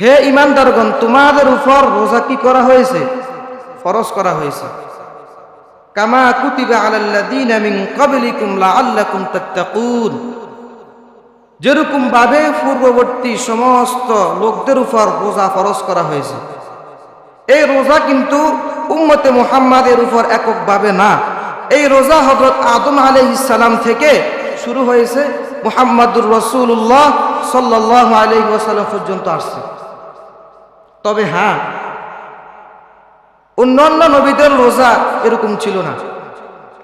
হে ইমানদারগণ, তোমাদের উপর রোজা কি করা হয়েছে? ফরজ করা হয়েছে। কামা কুতিবা আলাল্লাযীনা মিন ক্বাবলিকুম লাআল্লাকুম তাত্তাকুন। যেরকম ভাবে পূর্ববর্তী সমস্ত লোকদের উপর রোজা ফরজ করা হয়েছে। এই রোজা কিন্তু উম্মতে মুহাম্মাদের উপর এককভাবে না। এই রোজা হজরত আদম আলাইহিস সালাম থেকে শুরু হয়েছে। মুহাম্মাদুর রসুল্লাহ সাল্লাহ আলহি ওয়াসাল্লাম পর্যন্ত আসছে। তবে হ্যাঁ অন্যান্য নবীদের রোজা এরকম ছিল না।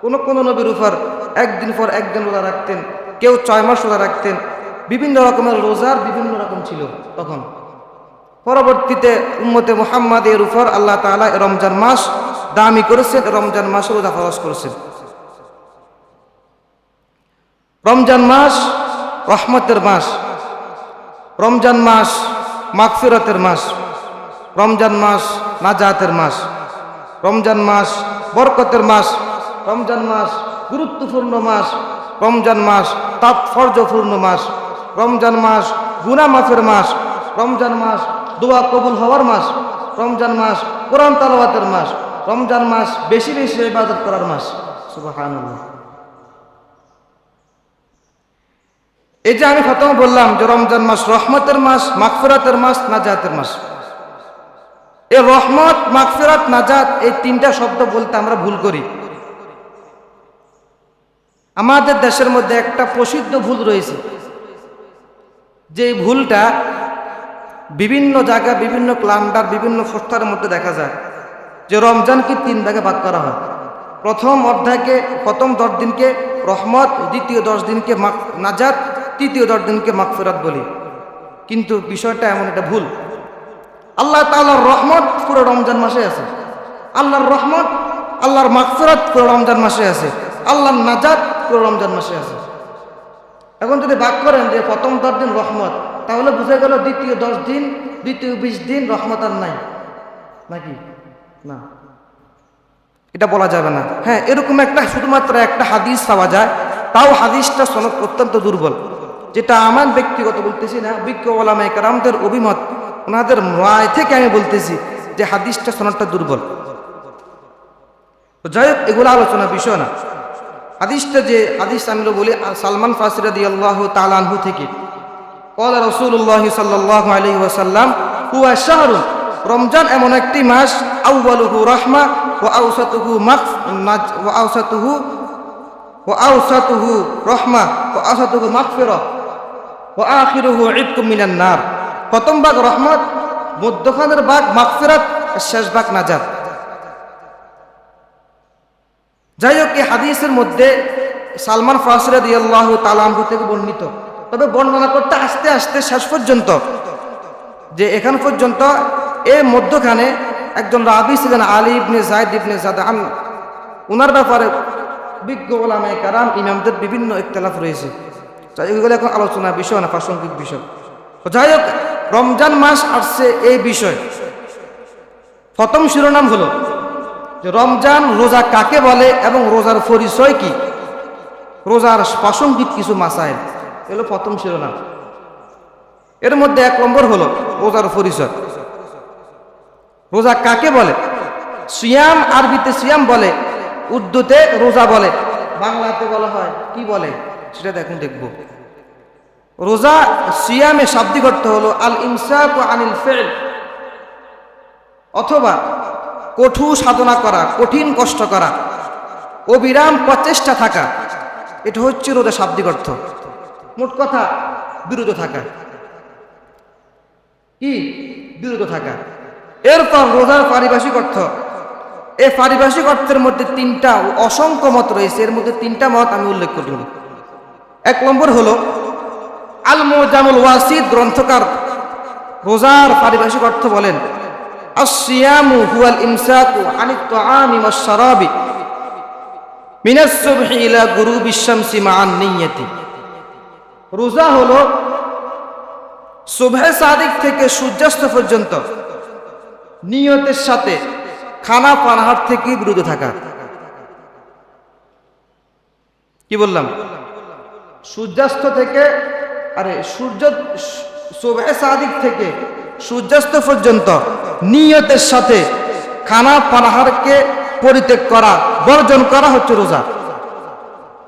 কোনো কোনো নবীর উপর একদিন পর একদিন রোজা রাখতেন, কেউ ছয় মাস রোজা রাখতেন, বিভিন্ন রকমের রোজার বিভিন্ন রকম ছিল তখন। পরবর্তীতে উম্মতে মোহাম্মদ মুহাম্মাদের উপর আল্লাহ তাআলা এ রমজান মাস দামি করেছেন রমজান মাসে রোজা ফরজ করেছেন। রমজান মাস রহমতের মাস, রমজান মাস মাগফিরতের মাস। রমজান মাস নাজাতের মাস, রমজান মাস বরকতের মাস, রমজান মাস গুরুত্বপূর্ণ মাস, রমজান মাস তাৎপর্যপূর্ণ মাস, রমজান মাস গুনা মাফের মাস, রমজান মাস দোয়া কবুল হওয়ার মাস, রমজান মাস কোরআন তালাওয়াতের মাস, রমজান মাস বেশি বেশি ইবাদত করার মাস। এই যে আমি প্রথম বললাম যে রমজান মাস রহমতের মাস, মাগফিরাতের মাস, নাজাতের মাস। এই রহমত, মাগফিরাত, নাজাত, এই তিনটা শব্দ বলতে আমরা ভুল করি। আমাদের দেশের মধ্যে একটা প্রসিদ্ধ ভুল রয়েছে। যে ভুলটা বিভিন্ন জায়গায় বিভিন্ন ক্লান্ডার, বিভিন্ন ফোস্টারের মধ্যে দেখা যায় যে রমজানকে তিন ভাগে ভাগ করা হয়। প্রথম অধ্যায়কে, প্রথম দশ দিনকে রহমত, দ্বিতীয় দশ দিনকে নাজাত, তৃতীয় দশ দিনকে মাগফিরাত বলি। কিন্তু বিষয়টা এমন একটা ভুল। আল্লাহ তাআলার রহমত পুরো রমজান মাসে আছে। আল্লাহর রহমত, আল্লাহর মাগফিরাত পুরো রমজান মাসে আছে। আল্লাহর নাজাত পুরো রমজান মাসে আছে। এখন যদি ভাগ করেন যে প্রথম দশ দিন রহমত, তাহলে বুঝে গেল দ্বিতীয় দশ দিন, দ্বিতীয় বিশ দিন রহমত আর নাই। নাকি? না। এটা বলা যাবে না। হ্যাঁ এরকম একটা, শুধুমাত্র একটা হাদিস পাওয়া যায়। তাও হাদিসটা সনদ অত্যন্ত দুর্বল। যেটা আমার ব্যক্তিগত বলতেছি না বিজ্ঞ ওলামায় কারামদের অভিমত। ওনাদের রায় থেকে আমি বলতেছি যে হাদিসটা, সনদটা দুর্বল। যাই হোক, এগুলো আলোচনা বিষয় না। হাদিসটা যে, হাদিস আমি বলি সালমান ফাসিরাদি আল্লাহ তালানহু থেকে। কল রসুল্লাহ সাল্লাহ আলী ওয়াসাল্লাম, হুয়া শাহরুন, রমজান এমন একটি মাস আউ্বালুহু রহমা ও আউসাতুহু মাকফ ও আউসাতুহু ও আউসাতুহু রহমা ও আউসাতুহু মাকফির ও আখিরুহু ইদকুম মিনান নার। প্রথম ভাগ রহমত, মধ্যখানের ভাগ আর শেষ ভাগ নাজাত। যাই হোক, এই হাদিসের মধ্যে সালমান ফাসরাদ ইয়াল্লাহ তালামহু থেকে বর্ণিত। তবে বর্ণনা করতে আস্তে আস্তে শেষ পর্যন্ত, যে এখান পর্যন্ত এ মধ্যখানে একজন রাবি ছিলেন আলী ইবনে জায়দ ইবনে জাদান ওনার ব্যাপারে বিজ্ঞ ওলামায় কারাম, ইমামদের বিভিন্ন ইখতলাফ রয়েছে। এগুলো এখন আলোচনা বিষয় না, প্রাসঙ্গিক বিষয়। যাই হোক রমজান মাস আসছে এই বিষয়। প্রথম শিরোনাম হলো যে রমজান রোজা কাকে বলে এবং রোজার পরিচয় কি? রোজার প্রাসঙ্গিক কিছু মাসাইল। এগুলো প্রথম শিরোনাম। এর মধ্যে এক নম্বর হলো রোজার পরিচয়। রোজা কাকে বলে? সিয়াম, আরবিতে সিয়াম বলে, উর্দুতে রোজা বলে। বাংলাতে বলা হয়, কি বলে? সেটা দেখুন, দেখব। রোজা সিয়ামে শাব্দিক অর্থ হলো আল ইনসাফ আনিল ফেল। অথবা কঠোর সাধনা করা, কঠিন কষ্ট করা, অবিরাম প্রচেষ্টা থাকা, এটা হচ্ছে রোজা শাব্দিক অর্থ। মোট কথা, বিরত থাকা। কি? বিরত থাকা। এরপর রোজার পারিভাষিক অর্থ, এই পারিভাষিক অর্থের মধ্যে তিনটা অসংখ্য মত রয়েছে, এর মধ্যে তিনটা মত আমি উল্লেখ করব এক নম্বর হলো আল মোজামুল ওয়াসিদ গ্রন্থকার রোজার পারিভাষিক অর্থ বলেন আসিয়ামু হুয়াল ইমসাকু আনিত তাআমি ওয়াশ শারাবি মিনাস সুবহি ইলা গুরুবিশ শামসি মা'আন নিয়্যাতি রোজা হলো সুবহে সাদিক থেকে সূর্যাস্ত পর্যন্ত নিয়তের সাথে খানা পানাহার থেকে বিরত থাকা। কি বললাম? সূর্যাস্ত থেকে আরে সূর্য সুবহে সাদিক থেকে, সূর্যাস্ত পর্যন্ত নিয়তের সাথে খানা পানাহারকে পরিত্যাগ করা, বর্জন করা হচ্ছে রোজা।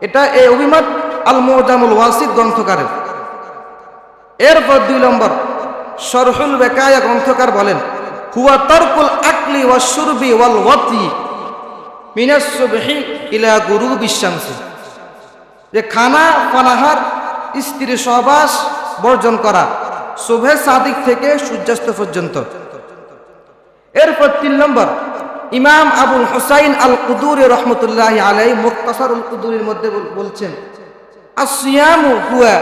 এটা এই অভিমত আল মোজামুল ওয়াসিদ গ্রন্থকারের। এরপর দুই নম্বর সরহুল বেকায়া গ্রন্থকার বলেন, হুয়া তরকুল আকলি ওয়া সুরবি ওয়াল ওয়াতি মিনাস সুবহি ইলা গুরু বিশ্বাংশী যে খানা পানাহার স্ত্রী সহবাস বর্জন করা, শুভে সাদিক থেকে সূর্যাস্ত পর্যন্ত। এরপর তিন নম্বর, ইমাম আবুল হুসাইন আল কুদুর রহমতুল্লাহ আলাই মুক্তাসার উল কুদুরের মধ্যে বলছেন আসিয়ামু হুয়া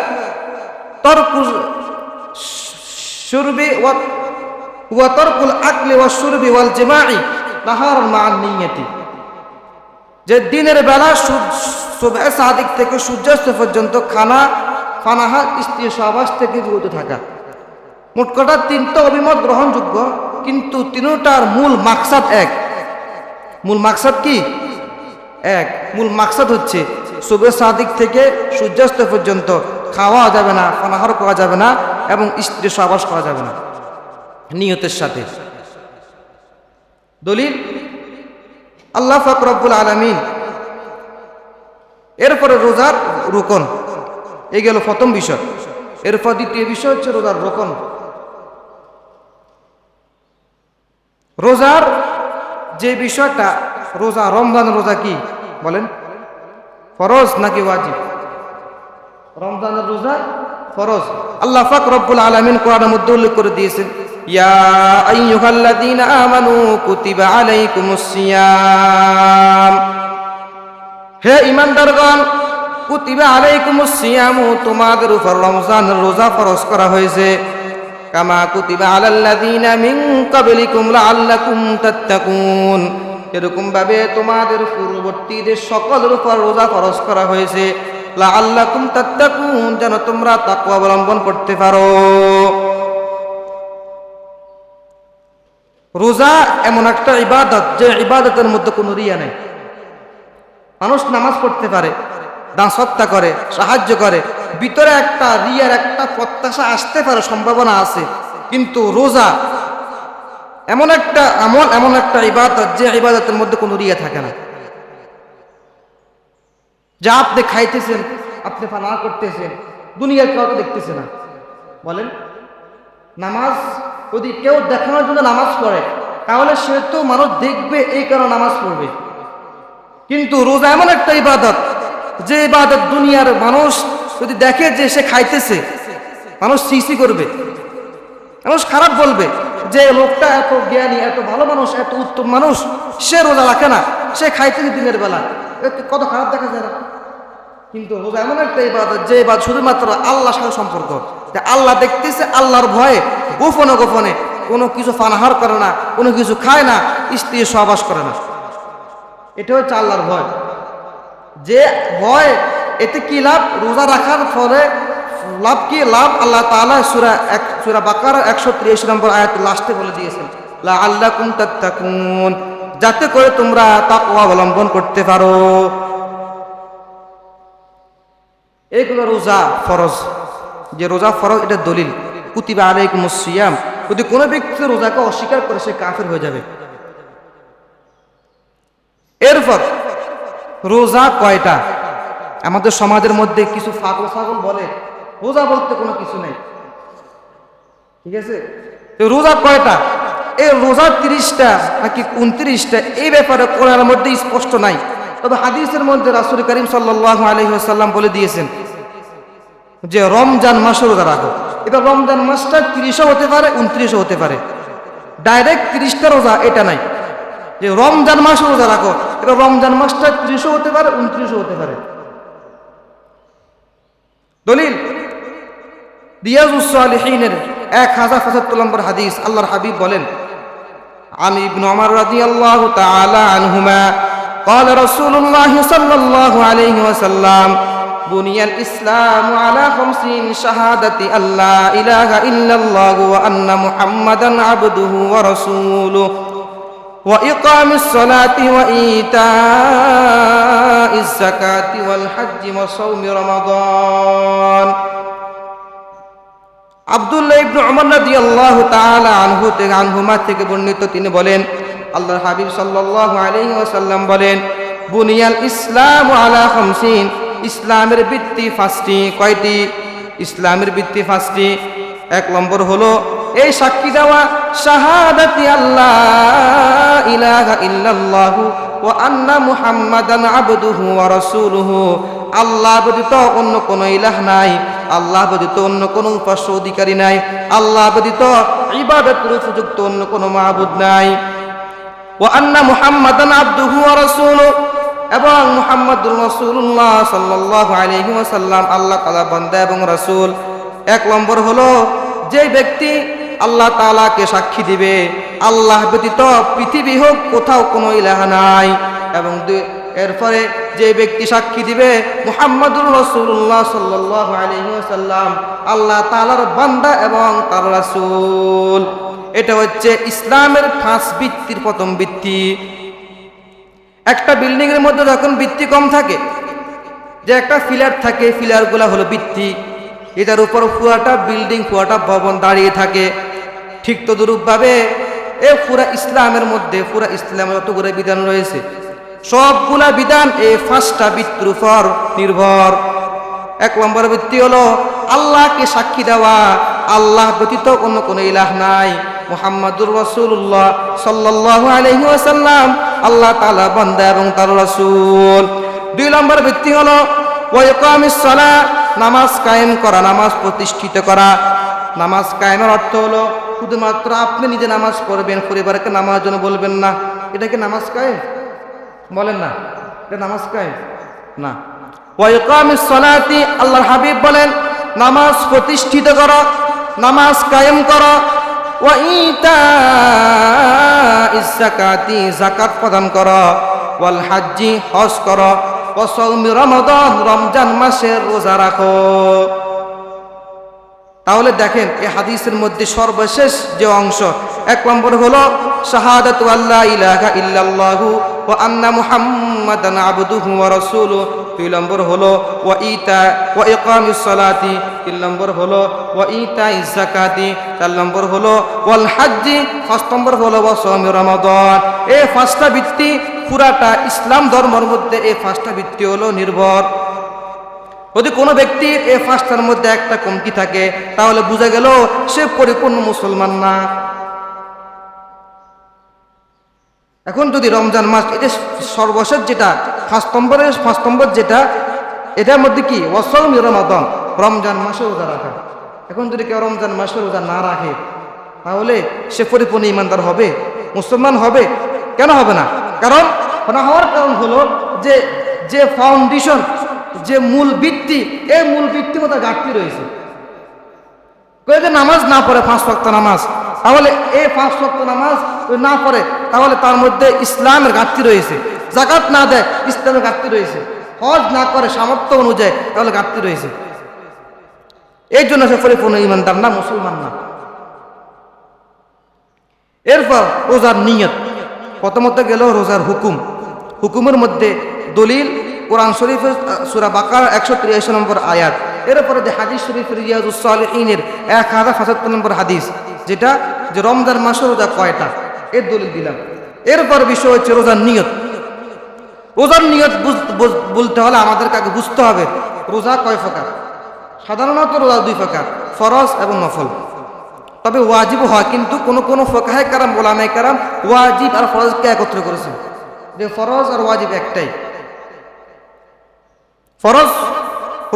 তরকুল শুরবি ওয়া তরকুল আকলি ওয়া শুরবি ওয়াল জিমাই নাহার মান নিয়তি। যে দিনের বেলা সুবে সাদিক থেকে সূর্যাস্ত পর্যন্ত খানা ফানাহা স্ত্রী সহবাস থেকে বিরত থাকা। মোট কথা তিনটা অভিমত গ্রহণযোগ্য, কিন্তু তিনটার মূল মাকসাদ এক। মূল মাকসাদ কি? এক। মূল মাকসাদ হচ্ছে শুভে সাদিক থেকে সূর্যাস্ত পর্যন্ত খাওয়া যাবে না, ফানাহার করা যাবে না এবং স্ত্রী সহবাস করা যাবে না, নিয়তের সাথে। দলিল? আল্লাহ ফাকরবুল আলমিন। এরপরে রোজার রোকন। এই গেল প্রথম বিষয়। এরপর দ্বিতীয় বিষয় হচ্ছে রোজার রোকন। রোজার যে বিষয়টা, রোজা, রমজান রোজা কি? বলেন। ফরজ নাকি ওয়াজিব? রমজানের রোজা ফরজ। আল্লাহ ফাক রব্বুল আলামিন কোরআনের মধ্যে উল্লেখ করে দিয়েছেন, ইয়া আইয়ুহাল্লাযীনা আমানু কুতিবা আলাইকুমুস সিয়াম। হে ইমানদারগণ কুতিবা আলাইকুমুস সিয়ামু, তোমাদের উপর রমজান রোজা ফরজ করা হয়েছে। কামা কুতিবা আলাল্লাযীনা মিন ক্বাবলিকুম লাআল্লাকুম তাত্তাকুন। এরকম ভাবে তোমাদের পূর্ববর্তীদের সকলের উপর রোজা ফরজ করা হয়েছে। লাআল্লাকুম তাত্তাকুন, যেন তোমরা তাকওয়া অবলম্বন করতে পারো। রোজা এমন একটা ইবাদত, যে ইবাদতের মধ্যে কোনো রিয়া নেই। মানুষ নামাজ পড়তে পারে দান সত্তা করে, সাহায্য করে। ভিতরে একটা রিয়ার, একটা প্রত্যাশা আসতে পারে, সম্ভাবনা আছে। কিন্তু রোজা এমন একটা আমল, এমন একটা ইবাদত যে ইবাদতের মধ্যে কোনো রিয়া থাকে না। যা আপনি খাইতেছেন, আপনি পানা করতেছেন, দুনিয়ার কেউ তো দেখতেছে না। বলেন, নামাজ যদি কেউ দেখানোর জন্য নামাজ পড়ে, তাহলে সে তো মানুষ দেখবে, এই কারণে নামাজ পড়বে। কিন্তু রোজা এমন একটা ইবাদত যে ইবাদত দুনিয়ার মানুষ যদি দেখে যে সে খাইতেছে, মানুষ সিসি করবে, মানুষ খারাপ বলবে, যে লোকটা এত জ্ঞানী, এত ভালো মানুষ, এত উত্তম মানুষ, সে রোজা রাখে না, সে খাইতেছে দিনের বেলা। কত খারাপ দেখা যায় না। কিন্তু রোজা এমন একটা ইবাদত, যে ইবাদত শুধুমাত্র আল্লাহর সাথে সম্পর্ক। যে আল্লাহ দেখতেছে আল্লাহর ভয়ে, গোপনে গোপনে কোনো কিছু ফানাহার করে না, কোনো কিছু খায় না স্ত্রী সহবাস করে না। এটা হচ্ছে আল্লাহর ভয়। যে হয় এতে কি লাভ? রোজা রাখার ফলে লাভ কি? লাভ আল্লাহ তাআলা সুরা এক, সূরা বাকারা একশো তিরিশ নম্বর আয়াত লাস্টে বলে দিয়েছেন লা আল্লাহ তাত্তাকুন, যাতে করে তোমরা তাকওয়া অবলম্বন করতে পারো। এইগুলো রোজা ফরজ। যে রোজা ফরজ, এটা দলিল। কুতিবা আলাইকুম সিয়াম। যদি কোনো ব্যক্তি রোজাকে অস্বীকার করে, সে কাফের হয়ে যাবে। এরপর রোজা কয়টা? আমাদের সমাজের মধ্যে কিছু ফাগল ফাগল বলে, রোজা বলতে কোনো কিছু নেই। ঠিক আছে? রোজা কয়টা? এই রোজা তিরিশটা নাকি উনত্রিশটা, এই ব্যাপারে কোরআনের মধ্যে স্পষ্ট নাই। তবে হাদিসের মধ্যে রাসুল করিম সাল্লাহ আলহিহাসাল্লাম বলে দিয়েছেন যে, রমজান মাসে রোজা রাখো। এবার রমজান মাসটা তিরিশও হতে পারে, উনত্রিশও হতে পারে। ডাইরেক্ট তিরিশটা রোজা, এটা নাই। যে রমজান মাসে রোজা রাখো এবার রমজান মাসটা ত্রিশও হতে পারে উনত্রিশও হতে পারে দলিল রিয়াজুসালিহিনের এক হাজার পঁচাত্তর নম্বর হাদিস আল্লাহর হাবিব বলেন عن ابن عمر رضي الله تعالى عنهما قال رسول الله صلى الله عليه وسلم بني الإسلام على خمسين شهادة أن لا إله إلا الله وأن محمدا عبده ورسوله وإقام الصلاة وإيتاء الزكاة والحج وصوم رمضان আব্দুল্লাহ ইবনু উমর রাদিয়াল্লাহু তাআলা আনহু থেকে আনহুমা থেকে বর্ণিত তিনি বলেন আল্লাহর হাবিব সাল্লাল্লাহু আলাইহি ওয়াসাল্লাম বলেন বুনিয়াল ইসলাম আলা খামসিন ইসলামের ভিত্তি পাঁচটি কয়টি ইসলামের ভিত্তি পাঁচটি এক নম্বর হলো এই সাক্ষী দেওয়া শাহাদাতি আল্লাহ ইলাহা ইল্লাল্লাহু ও আন্না মুহাম্মাদান আবদুহু ওয়া রাসূলুহু। আল্লাহ ব্যতীত অন্য কোনো ইলাহ নাই, আল্লাহ ব্যতীত অন্য কোনো উপাস্য অধিকারী নাই, আল্লাহ ব্যতীত ইবাদতের উপযুক্ত অন্য কোনো মাহবুদ নাই। ও আন্না মুহাম্মাদান আবদুহু ওয়া রাসূলুহু এবং মুহাম্মদুর রাসূলুল্লাহ সাল্লাল্লাহু আলাইহি ওয়াসাল্লাম, আল্লাহ তাআলা বান্দা এবং রাসূল। এক নম্বর হলো, যে ব্যক্তি আল্লাহ তাআলাকে সাক্ষী দিবে। আল্লাহ ব্যতীত পৃথিবী হোক, কোথাও কোনো ইলাহা নাই। এবং এরপরে যে ব্যক্তি সাক্ষী দিবে মুহাম্মদুর রসুল্লাহ সাল্লাহ আল্লাহ তালার বান্দা এবং তার রাসুল। এটা হচ্ছে ইসলামের ফাঁস ভিত্তির প্রথম ভিত্তি একটা বিল্ডিং এর মধ্যে যখন ভিত্তি কম থাকে, যে একটা ফিলার থাকে, ফিলারগুলা হলো ভিত্তি এটার উপর পুরাটা বিল্ডিং পুরাটা ভবন দাঁড়িয়ে থাকে। ঠিক তদুরূপভাবে, এ পুরা ইসলামের মধ্যে পুরা ইসলামের যতগুলো বিধান রয়েছে সবগুলা বিধান এই পাঁচটা উপর নির্ভর। এক নম্বর ভিত্তি হলো, আল্লাহকে সাক্ষী দেওয়া, আল্লাহ ব্যতীত অন্য কোনো ইলাহ নাই। মুহাম্মাদুর রাসূলুল্লাহ সাল্লাল্লাহু আলাইহি ওয়াসাল্লাম, আল্লাহ তাআলা বান্দা এবং তার রসুল। দুই নম্বর ভিত্তি হলো নামাজ কায়েম করা, নামাজ প্রতিষ্ঠিত করা। নামাজ কায়েমের অর্থ হলো শুধুমাত্র আপনি নিজে নামাজ পড়বেন, পরিবারকে নামাজ জন্য বলবেন না। এটা কি নামাজ কায়েম? বলেন না। এটা নামাজ কায়েম? না। ওয়াইকামিস সালাতি, আল্লাহর হাবিব বলেন, নামাজ প্রতিষ্ঠিত করো, নামাজ কায়েম করো। ইতা জাকাত প্রদান করো। ওয়াল হাজ্জি, হজ করো। ওয়া সাওমি রমাদান, রমজান মাসের রোজা রাখো। তাহলে দেখেন, এই হাদিসের মধ্যে সর্বশেষ যে অংশ, এক নম্বর হলো, শাহাদাত ইলাহা ইল্লাল্লাহু আন্না মুহাম্মাদান দুই নম্বর ওয়া নম্বর হলো, ওয়া নম্বর পাঁচ নম্বর পাঁচটা ভিত্তি পুরাটা ইসলাম ধর্মের মধ্যে এই পাঁচটা ভিত্তি হলো নির্ভর। যদি কোনো ব্যক্তির এই পাঁচটার মধ্যে একটা কমতি থাকে, তাহলে বোঝা গেল সে পরিপূর্ণ মুসলমান না। এখন যদি রমজান মাস এটা সর্বশেষ যেটা, পাঁচ নম্বরের নম্বর যেটা, এটার মধ্যে কি? অসম রমাদন, রমজান মাসে রোজা রাখা। এখন যদি কেউ রমজান মাসে রোজা না রাখে, তাহলে সে পরিপূর্ণ ইমানদার হবে, মুসলমান হবে, কেন হবে না? কারণ, না হওয়ার কারণ হলো যে যে ফাউন্ডেশন যে মূল ভিত্তি, এই মূল ভিত্তি মতো ঘাটতি রয়েছে। যদি নামাজ না পড়ে পাঁচ ওয়াক্ত নামাজ, তাহলে এই পাঁচ ওয়াক্ত নামাজ না পড়ে, তাহলে তার মধ্যে ইসলামের ঘাটতি রয়েছে। জাকাত না দেয়, ইসলামের ঘাটতি রয়েছে। হজ না করে সামর্থ্য অনুযায়ী তাহলে ঘাটতি রয়েছে। এই জন্য সে পরিপূর্ণ ইমানদার না, মুসলমান না। এরপর রোজার নিয়ত। প্রথমত গেল রোজার হুকুম। হুকুমের মধ্যে দলিল কোরআন শরীফের সুরা বাকার একশো তিরাশি নম্বর আয়াত। এরপরে যে হাদিস শরীফের রিয়াজুসালের এক হাজার সাতাত্তর নম্বর হাদিস, যেটা যে রমজান মাসে রোজা কয়টা? এর দলিল দিলাম। এরপর বিষয় হচ্ছে রোজার নিয়ত। রোজার নিয়ত বলতে হলে আমাদের কাকে বুঝতে হবে, রোজা কয় প্রকার? সাধারণত রোজা দুই প্রকার, ফরজ এবং নফল। তবে ওয়াজিব হয়, কিন্তু কোনো কোনো ফোকাহে কারাম ওলামাই কারাম ওয়াজিব আর ফরজকে একত্র করেছে। যে ফরজ আর ওয়াজিব একটাই। ফরজ,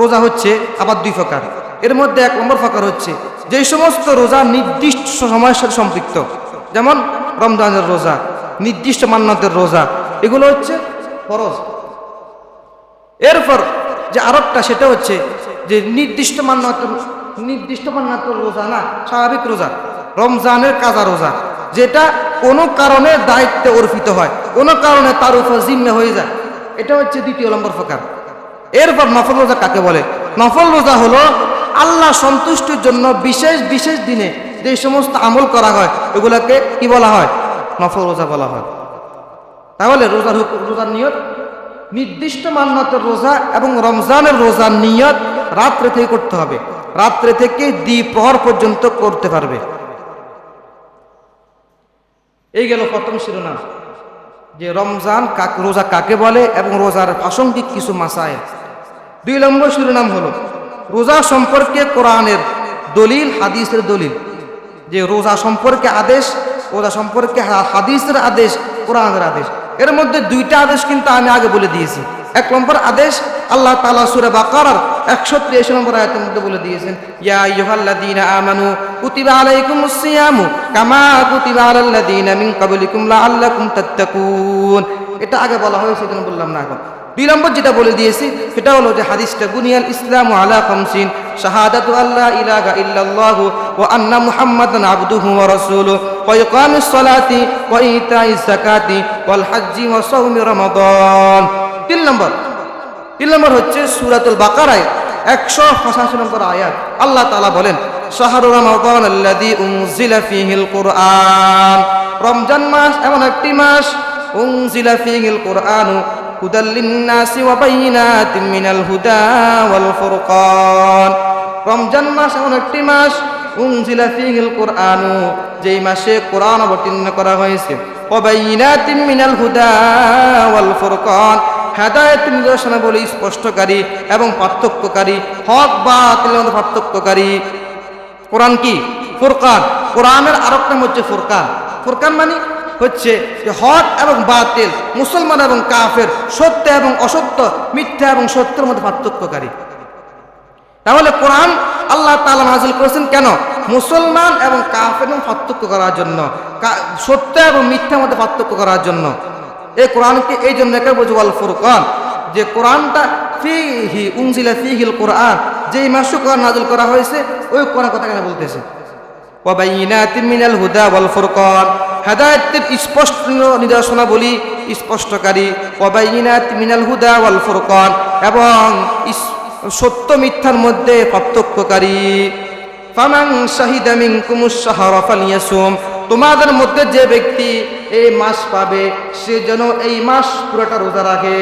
রোজা হচ্ছে আবার দুই প্রকার। এর মধ্যে এক নম্বর প্রকার হচ্ছে যে সমস্ত রোজা নির্দিষ্ট সময়ের সাথে সম্পৃক্ত। যেমন রমজানের রোজা, নির্দিষ্ট মান্যতের রোজা, এগুলো হচ্ছে ফরজ। এরপর যে আরবটা, সেটা হচ্ছে যে নির্দিষ্ট মান্যত নির্দিষ্ট মান্যত রোজা না, স্বাভাবিক রোজা, রমজানের কাজা রোজা, যেটা কোনো কারণে দায়িত্বে অর্পিত হয়, কোনো কারণে তার উপর জিম্মে হয়ে যায়। এটা হচ্ছে দ্বিতীয় নম্বর প্রকার। এরপর নফল রোজা কাকে বলে? নফল রোজা হলো আল্লাহ সন্তুষ্টির জন্য বিশেষ বিশেষ দিনে যে সমস্ত আমল করা হয়, এগুলোকে কি বলা হয়? নফল রোজা বলা হয়। তাহলে রোজার রোজার নিয়ত, নির্দিষ্ট মান্যতের রোজা এবং রমজানের রোজার নিয়ত রাত্রে থেকে করতে হবে। রাত্রে থেকে দ্বিপ্রহর পর্যন্ত করতে পারবে। এই গেল প্রথম শিরোনাম। যে রমজান কাক, রোজা কাকে বলে এবং রোজার প্রাসঙ্গিক কিছু মাসায় দুই নম্বর শিরোনাম হলো, রোজা সম্পর্কে কোরআনের দলিল, হাদিসের দলিল। যে রোজা সম্পর্কে আদেশ, রোজা সম্পর্কে হাদিসের আদেশ, কোরআনের আদেশ। এর মধ্যে দুইটা আদেশ কিন্তু আমি আগে বলে দিয়েছি। এক নম্বর আদেশ, আল্লাহ তালা সুরে বাকারার একশো তেইশ নম্বর আয়াতের মধ্যে বলে দিয়েছেন, ইয়া ইয়ুহাল্লাযীনা আমানু কুতিবা আলাইকুমুস সিয়ামু কামা কুতিবা আলাল্লাযীনা মিন ক্বাবলিকুম লাআল্লাকুম তাত্তাকুন। এটা আগে বলা হয়েছে কেন বললাম না এখন। দুই নম্বর যেটা বলে দিয়েছি, সেটা হলো যে হাদিসটা, বুনিয়াল ইসলাম আলা খামসিন, শাহাদাতু আল্লাহ ইলাহা ইল্লাল্লাহু ওয়া আন্না মুহাম্মাদান আবদুহু ওয়া রাসূলুহু ওয়া ইকামিস সালাতি ওয়া ইতাইজ যাকাতি ওয়াল হজ্জি ওয়া সাওমি রমাদান। তিন নম্বর তিন নম্বর হচ্ছে সূরাতুল বাকারায় একশো পঁচাশি নম্বর আয়াত। আল্লাহ তাআলা বলেন, শাহরু রমাদান আল্লাযী উনজিলা ফীহিল কুরআন। রমজান মাস এমন একটি মাস, উনজিলা ফীহিল কুরআনু হুদাল লিন্নাসি ওয়া বাইয়িনাতিন মিনাল হুদা ওয়াল রমজান মাস এমন মাস, উনজিলা ফীহিল কুরআনু, যেই মাসে কোরআন অবতীর্ণ করা হয়েছে। ওয়া বাইয়িনাতিন মিনাল হুদা হেদায়ত নিদর্শনা বলে স্পষ্টকারী এবং পার্থক্যকারী, হক বা পার্থক্যকারী। কোরআন কি? ফুরকান। কোরআনের আরেক নাম হচ্ছে ফুরকান। ফুরকান মানে হচ্ছে যে হক এবং বাতিল, মুসলমান এবং কাফের, সত্য এবং অসত্য, মিথ্যা এবং সত্যের মধ্যে পার্থক্যকারী। তাহলে কোরআন আল্লাহ তাআলা নাজিল করেছেন কেন? মুসলমান এবং কাফের পার্থক্য করার জন্য সত্য এবং মিথ্যার মধ্যে পার্থক্য করার জন্য। এই কোরআনকে এই জন্য একে বলছে ওয়াল ফুরকান, যে কোরআনটা ফিহি, উনজিলা ফিহিল কোরআন, যেই মাসে কোরআন নাজিল করা হয়েছে, ওই কোরআন কথা কেন বলতেছে? হুদা স্পষ্ট নিদর্শনা বলি স্পষ্টকারী হুদা এবং সত্য মিথ্যার মধ্যে পার্থক্যকারী। তোমাদের মধ্যে যে ব্যক্তি এই মাস পাবে, সে যেন এই মাস পুরোটা রোজা রাখে।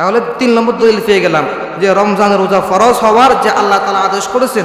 তাহলে তিন নম্বর দলিল পেয়ে গেলাম যে রমজান রোজা ফরজ হওয়ার যে আল্লাহ তালা আদেশ করেছেন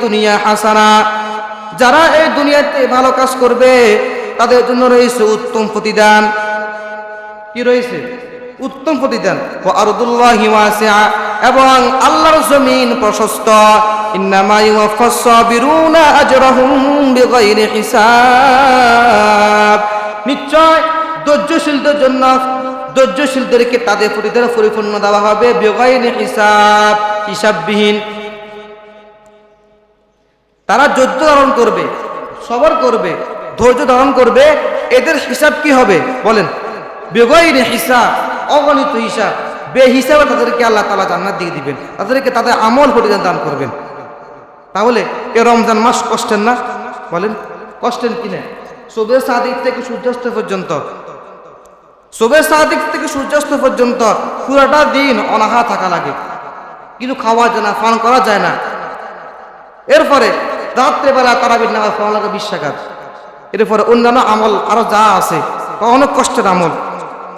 দুনিয়া হাসানা। যারা এই দুনিয়াতে ভালো কাজ করবে, তাদের জন্য রয়েছে উত্তম প্রতিদান। কি রয়েছে? উত্তম প্রতিদান। এবং আল্লাহর জমিন প্রশস্ত। নিশ্চয় ধৈর্যশীলদের জন্য ধৈর্যশীলদেরকে তাদের প্রতিদান পরিপূর্ণ দেওয়া হবে। বিগাইরি হিসাব, হিসাববিহীন। তারা ধৈর্য ধারণ করবে, সবর করবে, ধৈর্য ধারণ করবে। এদের হিসাব কি হবে? বলেন। বেগৈর হিসাব, অগণিত হিসাব। বে হিসাবে তাদেরকে আল্লাহ তালা জান্নাত দিয়ে দিবেন। তাদেরকে তাদের আমল পরিধান দান করবেন। তাহলে এ রমজান মাস কষ্টের না? বলেন। কষ্টের কিনে সবে সাদিক থেকে সূর্যাস্ত পর্যন্ত সবে সাদিক থেকে সূর্যাস্ত পর্যন্ত পুরাটা দিন অনাহা থাকা লাগে। কিন্তু খাওয়া যায় না, পান করা যায় না। এরপরে রাত্রেবেলা তারাবির নামাজ পড়া লাগে বিশ্বাঘাত এরপরে অন্যান্য আমল আরও যা আছে অনেক কষ্টের আমল।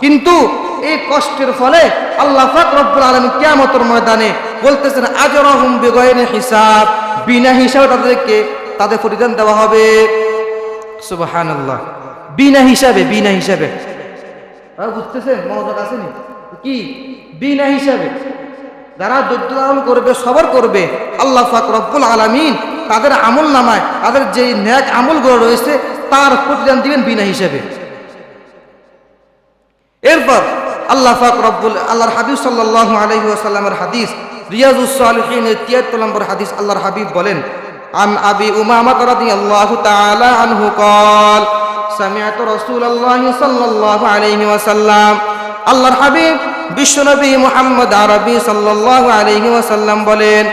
কিন্তু এই কষ্টের ফলে আল্লাহ রব্বুল আলম কিয়ামতের ময়দানে বলতেছেন, আজরহুম বেগয়নে হিসাব। বিনা হিসাবে তাদেরকে, তাদের পরিধান দেওয়া হবে। সুবহানাল্লাহ। বিনা হিসাবে বিনা হিসাবে। আপনারা বুঝতেছেন মনোযোগ আসেনি কি বিনা হিসাবে যারা ধৈর্য ধারণ করবে সবর করবে আল্লাহ ফাক রব্বুল আলামিন তাদের আমল নামায় তাদের যে ন্যাক আমলগুলো রয়েছে তার প্রতিদান দিবেন বিনা হিসাবে এরপর আল্লাহ ফাক রব্বুল আল্লাহর হাবিব সাল্লাল্লাহু আলাইহি ওয়াসাল্লামের হাদিস রিয়াজুস সালিহিনের 73 নম্বর হাদিস আল্লাহর হাবিব বলেন عن أبي أمامة رضي الله تعالى عنه قال সামিয়াত রসুল্লাহ সাল্লাহ আলহি ওয়াসাল্লাম। আল্লাহর হাবিব বিশ্বনবী মোহাম্মদ আরবি সাল্লাহ আলহি ওয়াসাল্লাম বলেন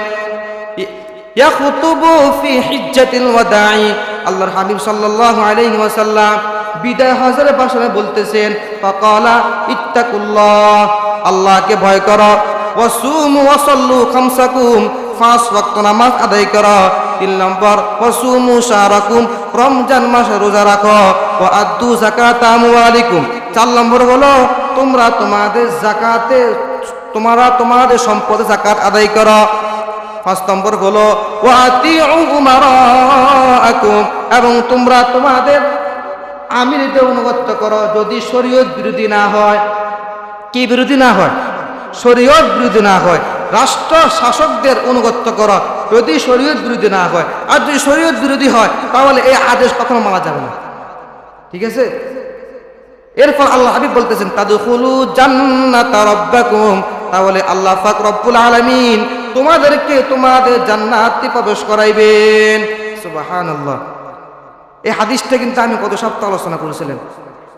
আল্লাহর হাবিব সাল্লাহ আলহি ওয়াসাল্লাম বিদায় হজরের বাসনে বলতেছেন, ফকলা ইত্তাকুল্লাহ। আল্লাহকে ভয় করো। ওয়াসুম ওয়াসল্লু খামসাকুম। পাঁচ ওয়াক্ত নামাজ আদায় করো। তিন নম্বর, ওয়াসুমু শাহরাকুম, রমজান মাসে রোজা রাখো। ও আদ্দু জাকাত আমওয়ালিকুম। চার নম্বর হলো, তোমরা তোমাদের জাকাতে তোমরা তোমাদের সম্পদে জাকাত আদায় করো। পাঁচ নম্বর হলো ওয়াতিউ উমারাকুম, এবং তোমরা তোমাদের আমিরদের অনুগত্য করো। যদি শরীয়ত বিরোধী না হয়, কি বিরোধী না হয়? শরীয়ত বিরোধী না হয়, রাষ্ট্র শাসকদের অনুগত্য করো যদি শরীয়ত বিরোধী না হয়। আর যদি শরীয়ত বিরোধী হয়, তাহলে এই আদেশ কখনো মানা যাবে না। ঠিক আছে? এরপর আল্লাহ হাবিব বলতেছেন, তাদুখুলু জান্নাতা রাব্বাকুম। তাহলে আল্লাহ পাক রব্বুল আলামিন তোমাদেরকে তোমাদের জান্নাতে প্রবেশ করাইবেন। সুবহানাল্লাহ। এই হাদিসটা কিন্তু আমি কত সপ্তাহ আলোচনা করেছিলাম।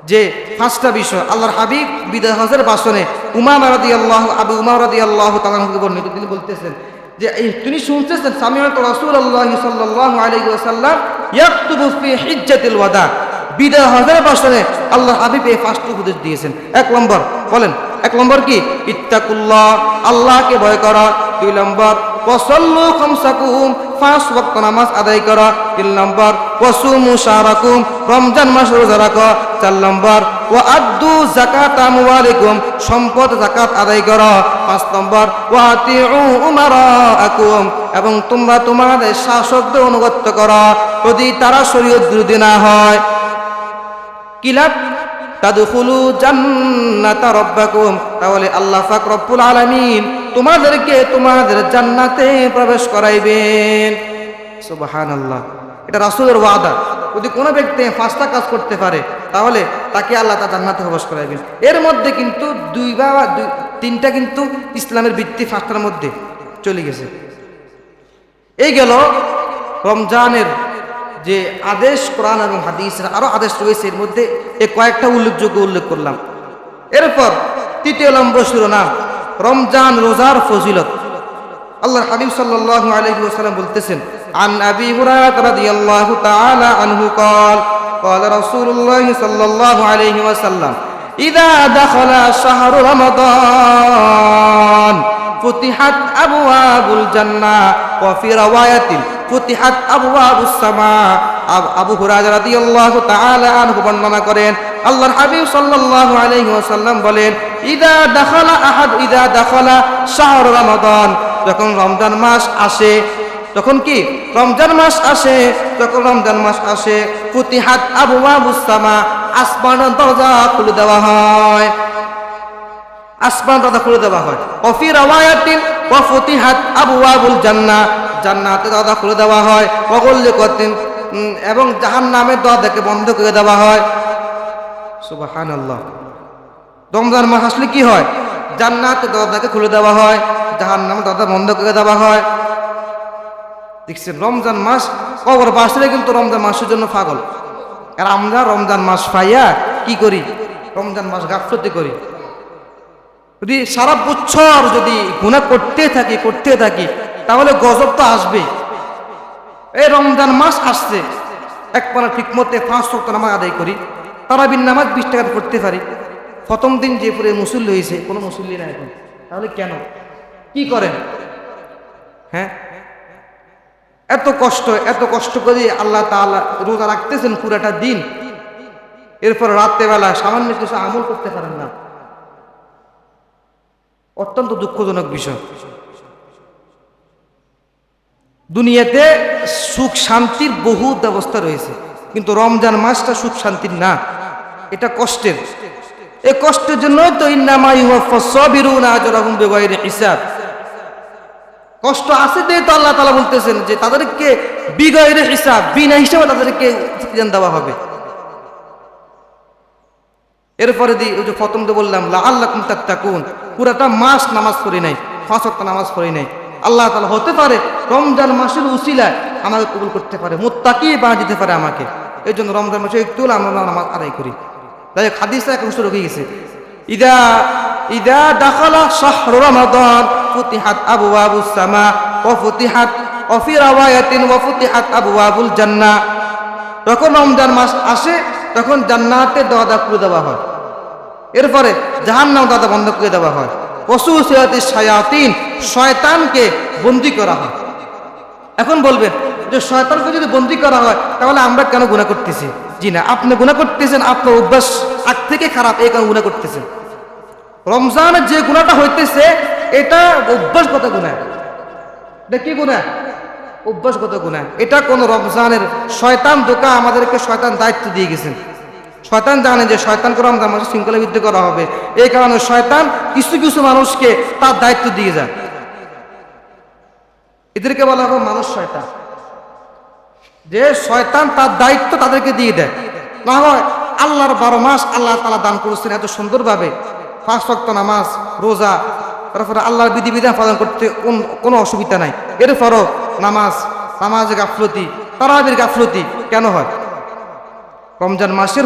যে পাঁচটা বিষয়, আল্লাহর হাবিব বিদায় হজের বাসনে উমাম রাদি আল্লাহ আবু উমার রাদি আল্লাহ তালাকে বর্ণিত, তিনি বলতেছেন যে তিনি শুনতেছেন সামিয়াত রাসূল আল্লাহ সাল্লাল্লাহু আলাইহি ওয়াসাল্লাম, ইয়াকতুবু ফি হিজ্জাতিল ওয়াদা। বিদায় হজের বাসনে আল্লাহ হাবিব এই পাঁচটি উপদেশ দিয়েছেন। এক নম্বর, বলেন, এক নম্বর কি? ইত্তাকুল্লাহ, আল্লাহকে ভয় করা। দুই নম্বর ওয়াসাল্লু খামসাকুম পাঁচ ওয়াক্ত নামাজ আদায় করা। তিন নম্বর, ওয়াসুমু শাহরাকুম, রমজান মাস রোজা রাখো। চার নম্বর ও আদ্দু জাকাত আমওয়ালিকুম, সম্পদ জাকাত আদায় করো। পাঁচ নম্বর, ওয়াতিউ উমারাকুম, এবং তোমরা তোমাদের শাসকদের অনুগত্য করো। যদি তারা শরীয়ত বিরোধী না হয় কি লাভ তাদুখুলু জান্নাতা রাব্বাকুম। তাহলে আল্লাহ রব্বুল আলামিন তোমাদেরকে তোমাদের জান্নাতে প্রবেশ করাইবেন সুবহানাল্লাহ। এটা রাসূলের ওয়াদা। যদি কোনো ব্যক্তি পাঁচটা কাজ করতে পারে, তাহলে তাকে আল্লাহ তার জান্নাতে প্রবেশ করাইবেন। এর মধ্যে কিন্তু দুই বা তিনটা কিন্তু ইসলামের ভিত্তি পাঁচটার মধ্যে চলে গেছে। এই গেল রমজানের যে আদেশ কোরআন এবং হাদিসের আরও আদেশ রয়েছে, এর মধ্যে এ কয়েকটা উল্লেখযোগ্য উল্লেখ করলাম। এরপর তৃতীয় লম্ব শিরোনাম রমজান রোজার ফজিলত আল্লাহর হাবিব সাল্লাল্লাহু আলাইহি ওয়াসাল্লাম বলতেছেন عن أبي هريرة رضي الله تعالى عنه قال قال رسول الله صلى الله عليه وسلم إذا دخل شهر رمضان فتحت أبواب الجنة وفي رواية ফুতিহাত আবওয়াবুস সামা আবু হুরায়রা রাদিয়াল্লাহু তাআলা আনহু বর্ণনা করেন আল্লাহর হাবিব সাল্লাল্লাহু আলাইহি ওয়াসাল্লাম বলেন ইদা দাখালা আহাদ, ইদা দাখালা শাহর রমাদান। যখন রমজান মাস আসে, তখন কি? রমজান মাস আসে, যখন রমজান মাস আসে, ফুতিহাত আবওয়াবুস সামা আসমানের দরজা খুলে দেওয়া হয়। আসমান দরজা খুলে দেওয়া হয়। অফি রাওয়ায়াতিন, ওয়া ফুতিহাত আবওয়াবুল জান্নাহ জান্নাতের দরজা খুলে দেওয়া হয়। অগল্য করতেন এবং জাহান নামের দরজাকে বন্ধ করে দেওয়া হয়। সুবাহান আল্লাহ রমজান মাস আসলে কি হয়? জান্নাতের দরজাকে খুলে দেওয়া হয় জাহান নামের দরজা বন্ধ করে দেওয়া হয়। দেখছেন, রমজান মাস কবর বাসলে কিন্তু রমজান মাসের জন্য পাগল। আর আমরা রমজান মাস পাইয়া কি করি? রমজান মাস গাফলতি করি। যদি সারা বছর যদি গুণা করতে থাকি করতে থাকি, তাহলে গজব তো আসবে এই রমজান মাস আসছে। এক পানা ঠিক মতে পাঁচ সপ্তাহ নামাজ আদায় করি। তারাবিন নামাজ বিশ টাকা পড়তে পারি। প্রথম দিন যে পুরে মুসল্লি হয়েছে, কোনো মুসল্লি না এখন। তাহলে কেন? কি করেন? হ্যাঁ? এত কষ্ট এত কষ্ট করে আল্লাহ তাআলা রোজা রাখতেছেন পুরাটা দিন। এরপর রাত্রেবেলা সামান্য কিছু আমল করতে পারেন না। অত্যন্ত দুঃখজনক বিষয়। দুনিয়াতে সুখ শান্তির বহু ব্যবস্থা রয়েছে, কিন্তু রমজান মাসটা সুখ শান্তির না। এটা কষ্টের। এই কষ্টের জন্য তো ইন্নামাই হিসাব। কষ্ট আছে দিয়ে তো আল্লাহ তালা বলতেছেন যে তাদেরকে বিগয়ের হিসাব, বিনা হিসাবে তাদেরকে দেওয়া হবে। এরপরে দি ওই যে প্রথম তো বললাম আল্লাহ তাকুন পুরাটা মাস নামাজ পড়ি নাই, পাঁচ নামাজ পড়ি নাই। আল্লাহ তালা হতে পারে রমজান মাসের উসিলায় আমাকে কবুল করতে পারে, মোত্তাকি বানা দিতে পারে আমাকে। এই জন্য রমজান মাসে একটু আমরা নামাজ আদায় করি। তাই হাদিসটা এখন শুরু হয়ে গেছে। ইদা ইদা দাখালা শাহরু রমাদান, ফুতিহাত আবওয়াবুস সামা, ওয়া ফুতিহাত, ওয়া ফি রাওয়ায়াতিন, ওয়া ফুতিহাত আবওয়াবুল জান্নাহ যখন রমজান মাস আসে, তখন জান্নাতের দরজা খুলে দেওয়া হয়। এরপরে জাহান্নাম দরজা বন্ধ করে দেওয়া হয়। পশু সিরাতি শায়াতিন, শয়তানকে বন্দি করা হয়। এখন বলবেন যে শয়তানকে যদি বন্দি করা হয়, তাহলে আমরা কেন গুণা করতেছি? জি না, আপনি গুণা করতেছেন, আপনার অভ্যাস আগ থেকে খারাপ, এই কারণে গুণা করতেছেন। রমজানের যে গুণাটা হইতেছে, এটা অভ্যাসগত গুণা এটা কি গুণা অভ্যাসগত গুণা এটা কোন রমজানের শয়তান দোকা আমাদেরকে শয়তান দায়িত্ব দিয়ে গেছেন। শয়তান জানে যে শয়তান শয়তানকে রমজান মাসে শৃঙ্খলাবদ্ধ করা হবে। এই কারণে শয়তান কিছু কিছু মানুষকে তার দায়িত্ব দিয়ে যায়। এদেরকে বলা হবে মানুষ শয়তান। যে শয়তান তার দায়িত্ব তাদেরকে দিয়ে দেয়। না হয় আল্লাহর বারো মাস আল্লাহ তালা দান করেছেন এত সুন্দরভাবে। পাঁচ রক্ত নামাজ, রোজা, তারপরে আল্লাহর বিধিবিধান পালন করতে কোন- অসুবিধা নাই। এর এরপরও নামাজ, নামাজের গাফলতি, তারাবির গাফলতি কেন হয়? রমজান মাসের